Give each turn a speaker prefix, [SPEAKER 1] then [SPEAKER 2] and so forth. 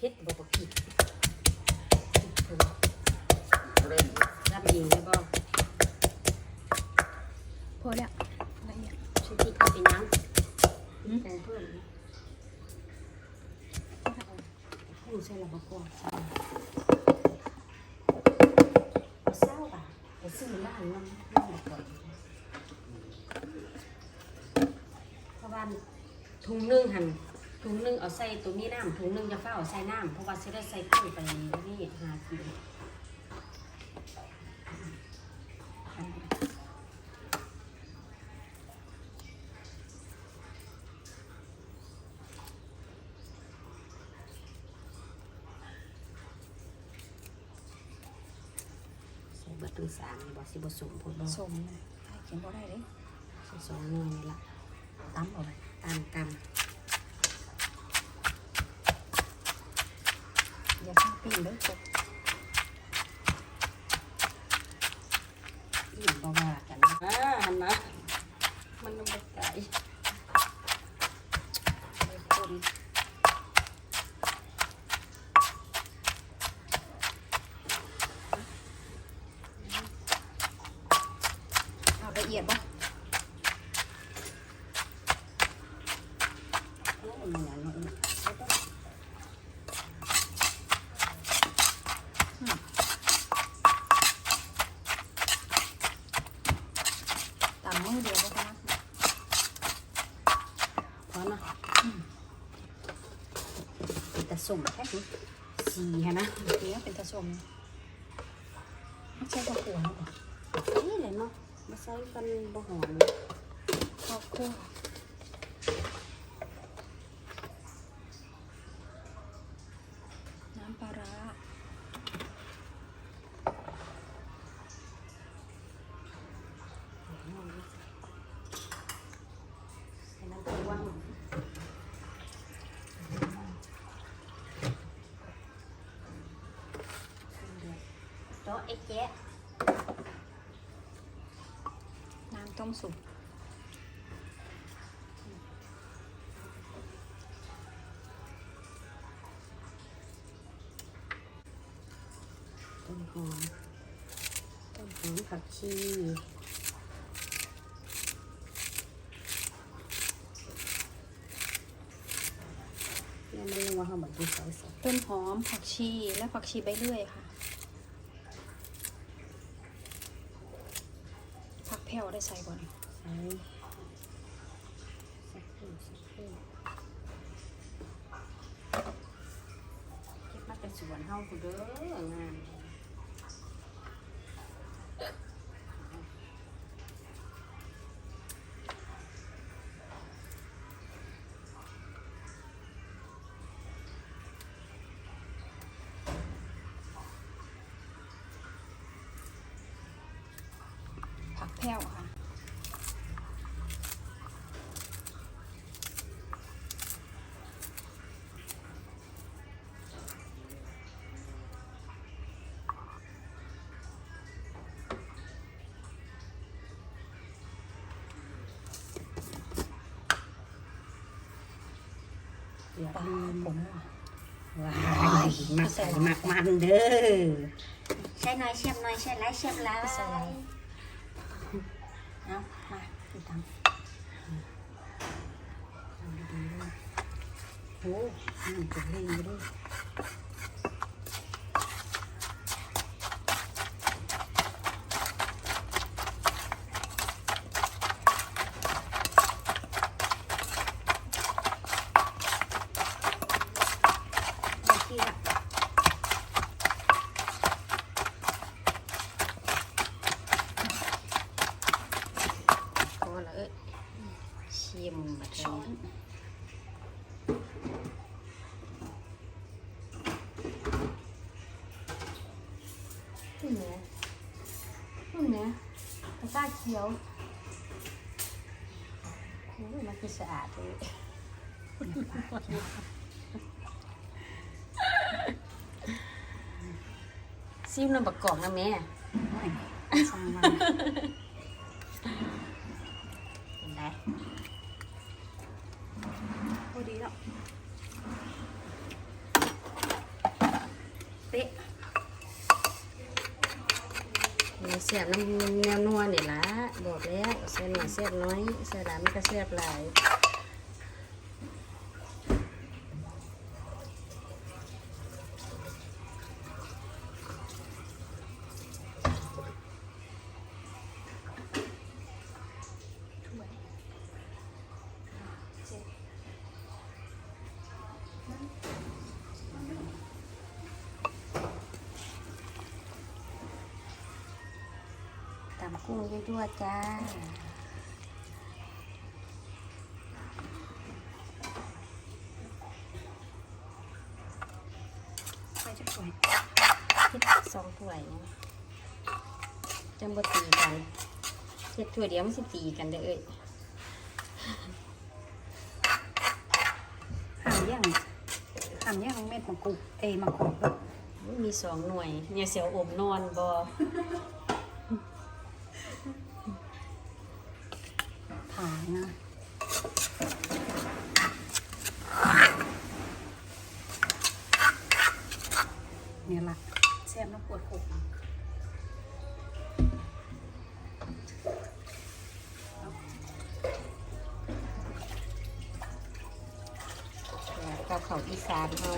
[SPEAKER 1] เผ็ดบ่บ่ผิดเล่
[SPEAKER 2] น
[SPEAKER 1] รับเองได้บ่
[SPEAKER 3] พอแล้วละเอีย
[SPEAKER 1] ชุดที่เอาเป็นหยังแต่เพิ่มผู้ใช่ละบ่กว่าเศร้าป่ะไปซื้อร้านน้ำน้ำบ่ก่อนเพราะว่าถุงนึ่งหั่น ถุงหนึงเอาใส่ตัวมีน้ำถุงหนึงจะเฝ้าเอาใส่น้ำเพราะว่าสิได้ใส่ตู้ไปนี่หากินใส่เบิดทั้งสามนี่บ่สิบ่สมพูดบ่
[SPEAKER 3] สมนะถ้าเขียนบ่ได้เลย
[SPEAKER 1] ใส่สองหน่วยนี่ละ
[SPEAKER 3] ตั้มเอาไป
[SPEAKER 1] ตามตาม
[SPEAKER 3] อย่างปีนเลยจบ
[SPEAKER 1] ที่บ่ว่ากันอ่าหันมามันน้ำบ่ไก่ไปคน
[SPEAKER 3] เอาละเอียดบ่
[SPEAKER 1] โอ้ยมันหยังเนาะเอาไป
[SPEAKER 3] ตามมือเดียวบ่คะนะ
[SPEAKER 1] พอนะเป็นตะสมแค่นี้สีฮะนะ
[SPEAKER 3] เดี๋ยวเป็นตะสมไม่ใช่ข้าวขัวนะบ่
[SPEAKER 1] นี่เลยเนาะมาใส่กันบะหอม
[SPEAKER 3] ข้าวคั่วน้ำปลาร้า
[SPEAKER 1] ใส่น้ำตาลว่างโต๊ะ ไอ้แจ๊ะ
[SPEAKER 3] น้ำต้มสุก
[SPEAKER 1] ต้นหอมต้นหอมผักชีเนี่ยมันลงว่าเขาบอกดีใส่ใส่
[SPEAKER 3] ต้นหอมผักชีและผักชีใบเลื่อยค่ะ ผัก แผ่วได้ใส่บ่เนี่ย
[SPEAKER 1] ใส่สักครู่สักครู่เก็บมาเป็นสวนเฮาคุณเด้องาน
[SPEAKER 3] ผักแผ่วค่ะ
[SPEAKER 1] เดี๋ยว
[SPEAKER 3] ปลา
[SPEAKER 1] ลืม
[SPEAKER 3] ผมว่ะ
[SPEAKER 1] ว้ายมักใส่มักมันเด้อใช่หน่อยเชียมหน่อยใช่ไรเชียมไร
[SPEAKER 3] ใส่ ไร
[SPEAKER 1] เอามาดูทำทำดีๆด้วยโอ้มันจะเล่นไปด้วยเอาที่ละ
[SPEAKER 3] พอละเอ้ย
[SPEAKER 1] ชิมมาเถ
[SPEAKER 3] ช้อ
[SPEAKER 1] อะ
[SPEAKER 3] น
[SPEAKER 1] ขึ้นเนี้ยขึ้นเนี้ยตะกร้า เขียวโอ้ยมันคือสะอาดเลยซิมน้ำบักกอกนะแม่
[SPEAKER 3] สร้างมา
[SPEAKER 1] เป็นไร
[SPEAKER 3] พอดีแล้ว
[SPEAKER 1] เสียบน้ำแนวนัวนี่ละบอกแล้วใส่หน่อยเสียบน้อยใส่หลายมันก็เสียบหลาย ตำกุ้งยั่วๆจ้าใส่จะถ้วยคิดสองถ้วยนะจำบ่ตีกันเช็ดถ้วยเดียวมันสิตีกันเด้อเอ้ย
[SPEAKER 3] หั่นย่างหั่นย่างเม็ดมะกรูดเอยมะกรูดลูก
[SPEAKER 1] มีสองหน่วยเนี่ยเสียวอมนอนบอ
[SPEAKER 3] ผ่านะเนี่ยละแซ่บน้ำปวดขบ
[SPEAKER 1] แล้วก็เขาอีสานเอา